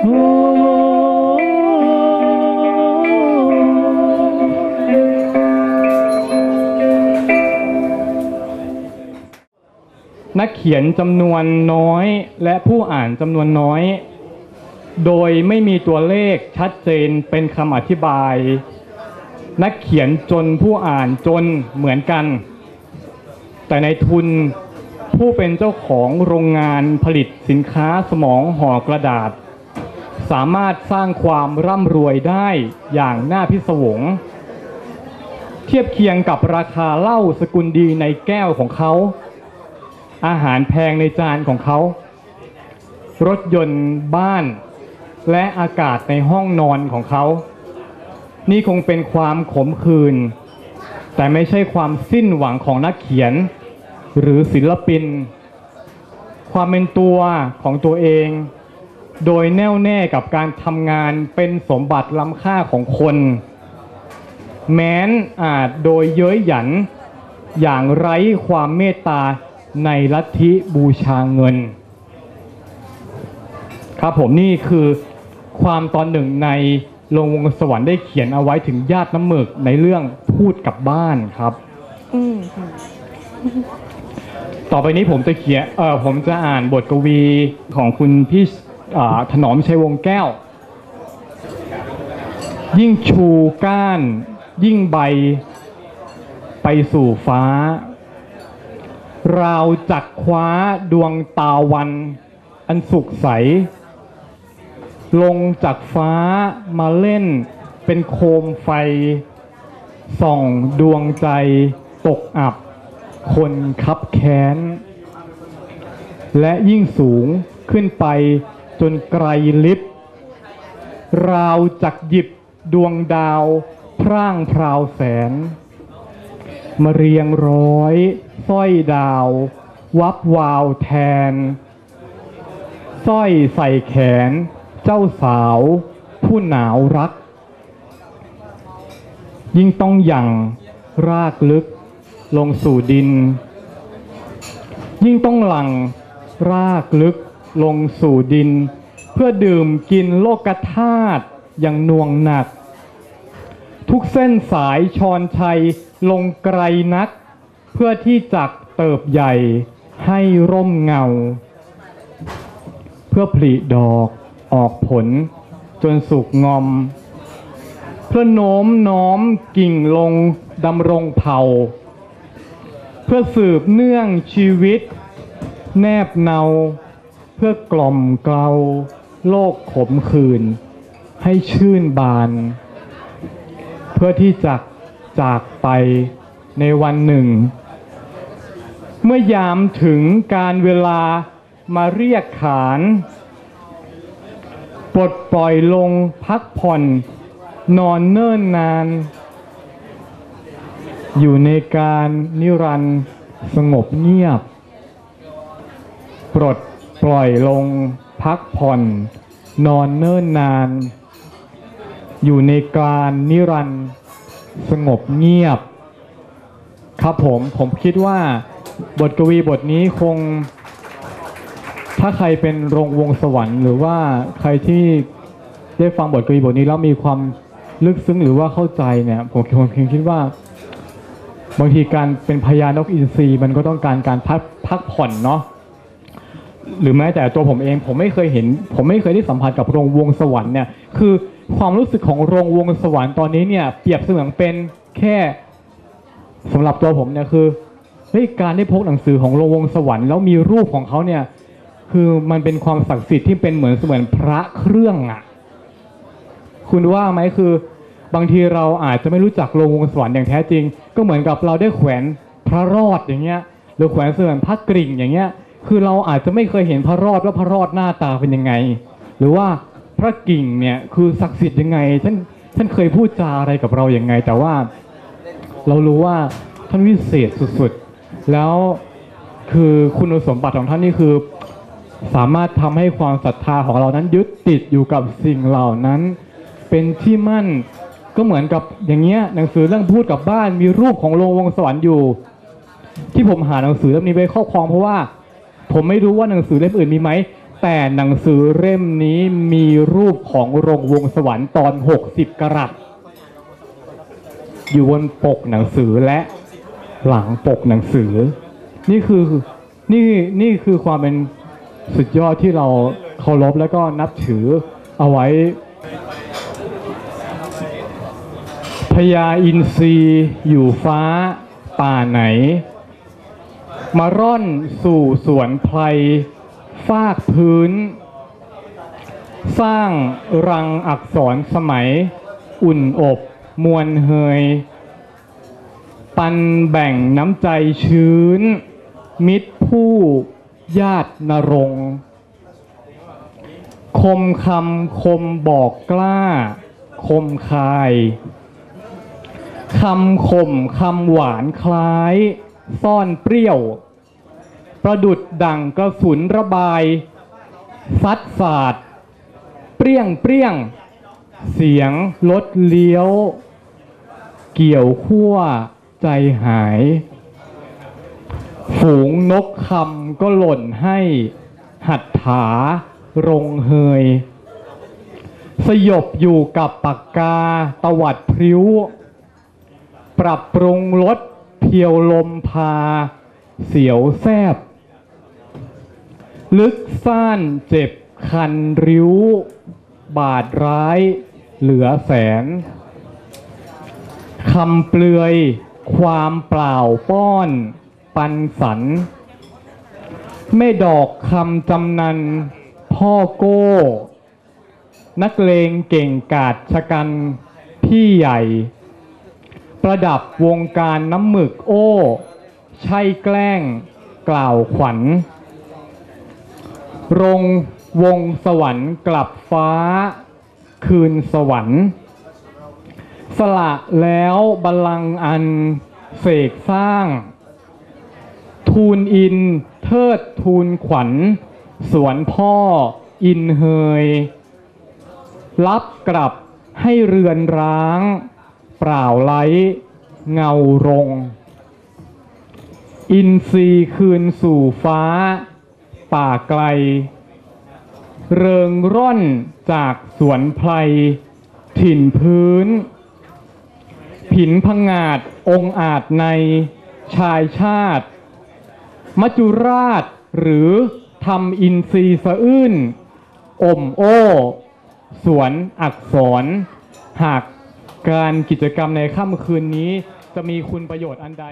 นักเขียนจำนวนน้อยและผู้อ่านจำนวนน้อย โดยไม่มีตัวเลขชัดเจนเป็นคำอธิบาย นักเขียนจนผู้อ่านจนเหมือนกัน แต่ในทุนผู้เป็นเจ้าของโรงงานผลิตสินค้าสมองห่อกระดาษ สามารถสร้างความร่ำรวยได้อย่างน่าพิศวง เทียบเคียงกับราคาเหล้าสกุลดีในแก้วของเขา อาหารแพงในจานของเขา รถยนต์บ้าน และอากาศในห้องนอนของเขา นี่คงเป็นความขมขื่นแต่ไม่ใช่ความสิ้นหวังของนักเขียน หรือศิลปิน ความเป็นตัวของตัวเอง โดยแน่วแน่กับการทำงานเป็นสมบัติล้ำค่าของคน แม้นอาจโดยเย้ยหยัน อย่างไร้ความเมตตาในลัทธิบูชาเงิน ครับผมนี่คือความตอนหนึ่งในโรงวงสวรรค์ได้เขียนเอาไว้ถึงญาติน้ำหมึกในเรื่องพูดกับบ้านครับ อืมต่อไปนี้ผมจะเขียนเออผมจะอ่านบทกวีของคุณพี่อ่า ถนอมชัยวงแก้ว ยิ่งชูก้าน ยิ่งใบ ไปสู่ฟ้าราวจักคว้าดวงตาวัน อันสุขใส ลงจากฟ้ามาเล่นเป็นโคมไฟ ส่องดวงใจตกอับ คนคับแค้น และยิ่งสูงขึ้นไป จนไกลลิบราวจักหยิบดวงดาวพร่างพราวแสน มาเรียงร้อยสร้อยดาว วับวาวแทนสร้อยใส่แขน เจ้าสาว ผู้หนาวรัก ยิ่งต้องหยั่งรากลึกลงสู่ดิน ยิ่งต้องหลังรากลึก ลงสู่ดิน เพื่อดื่มกินโลกธาตุอย่างน่วงหนัก ทุกเส้นสายชอนชัยลงไกลนัก เพื่อที่จักเติบใหญ่ให้ร่มเงา เพื่อผลิดอกออกผลจนสุกงอม เพื่อโน้มน้อมกิ่งลงดำรงเผ่า เพื่อสืบเนื่องชีวิต แนบเนา พื่อกล่อมเกลาโลกขมขื่นให้ชื่นบาน เพื่อที่จะจากไปในวันหนึ่ง เมื่อยามถึงการเวลามาเรียกขาน ปลดปล่อยลงพักผ่อน นอนเนิ่นนาน อยู่ในการนิรันดร์สงบเงียบ ปลด ปล่อยลงพักผ่อน นอนเนิ่นนาน อยู่ในการนิรันต์สงบเงียบ ครับผมผมคิดว่าบทกวีบทนี้คง ถ้าใครเป็นโรงวงสวรรค์ หรือว่าใครที่ได้ฟังบทกวีบทนี้แล้วมีความลึกซึ้งหรือว่าเข้าใจเนี่ยผมผมเพียงคิดว่า บางทีการเป็นพญานกอินทรีมันก็ต้องการการพักพักผ่อนเนาะ หรือแม้แต่ตัวผมเองผมไม่เคยเห็น ผมไม่เคยได้สัมผัสกับโรงวงสวรรค์เนี่ยคือความรู้สึกของโรงวงสวรรค์ตอนนี้เนี่ยเปรียบเสมือนเป็นแค่สำหรับตัวผมเนี่ยคือเฮ้ยการได้พกหนังสือของโรงวงสวรรค์แล้วมีรูปของเขาเนี่ยคือมันเป็นความศักดิ์สิทธิ์ที่เป็นเหมือนเสมือนพระเครื่องอะคุณว่าไหมคือบางทีเราอาจจะไม่รู้จักโลงวงสวรรค์อย่างแท้จริง ก็เหมือนกับเราได้แขวนพระรอดอย่างเงี้ยหรือแขวนเสื่อนพระกริ่งอย่างเงี้ย คือเราอาจจะไม่เคยเห็นพระรอดว่าพระรอดหน้าตาเป็นยังไง หรือว่าพระกิ่งเนี่ยคือศักดิ์สิทธิ์ยังไงท่านท่านเคยพูดจาอะไรกับเราอย่างไง แต่ว่าเรารู้ว่าท่านวิเศษสุดๆ แล้วคือคุณสมบัติของท่านนี่คือ สามารถทำให้ความศรัทธาของเรานั้นยึดติดอยู่กับสิ่งเหล่านั้น เป็นที่มั่นก็เหมือนกับอย่างเงี้ยหนังสือเรื่องพูดกับบ้านมีรูปของโรงวงสวรรค์อยู่ ที่ผมหาหนังสือเล่มนี้ไว้ครอบครองเพราะว่า ผมไม่รู้ว่าหนังสือเล่มอื่นมีไหม แต่หนังสือเล่มนี้มีรูปของรงวงสวรรค์ตอน 60 กรัตอยู่บนปกหนังสือและหลังปกหนังสือ นี่คือนี่นี่คือความเป็นสุดยอดที่เราเคารพแล้วก็นับถือเอาไว้พญาอินทรีอยู่ฟ้าป่าไหน มาร่อนสู่สวนไพรฟากพื้น สร้างรังอักษรสมัย อุ่นอบ มวลเฮย ปันแบ่งน้ำใจชื้น มิตรผู้ญาตินรงคมคำคมบอกกล้า คมคาย คำคมคำหวานคล้าย ซ่อนเปรี้ยว ประดุดดังกระสุนระบาย ซัดสาด เปรี้ยงเปรี้ยง เสียงรถเลี้ยว เกี่ยวขั้วใจหาย ฝูงนกคำก็หล่นให้หัตถารงเฮย สยบอยู่กับปากกาตวัดพริ้ว ปรับปรุงรถ เพียวลมพา เสียวแซบ ลึกซ่านเจ็บคันริ้ว บาดร้ายเหลือแสนคำเปลือยความเปล่าป้อน ปันสัน ไม่ดอกคำจำนัน พ่อโก้ นักเลงเก่งกาจชะกัน พี่ใหญ่ ประดับวงการน้ำหมึกโอ้ ใช่แกล้งกล่าวขวัญ รงวงสวรรค์กลับฟ้า คืนสวรรค์ สละแล้วบัลลังอันเสกสร้าง ทูลอินเทิดทูลขวัญ สวนพ่ออินเฮย รับกลับให้เรือนร้าง เปล่าไล้เงารง อินทรีคืนสู่ฟ้า ป่าไกล เริงร่อนจากสวนไพร ถิ่นพื้น ผินพงงาดองอาจในชายชาติมัจุราชหรือทำอินทรีสะอื้นอมโอ้ สวนอักษร หาก การกิจกรรมในค่ำคืนนี้จะมีคุณประโยชน์อันใด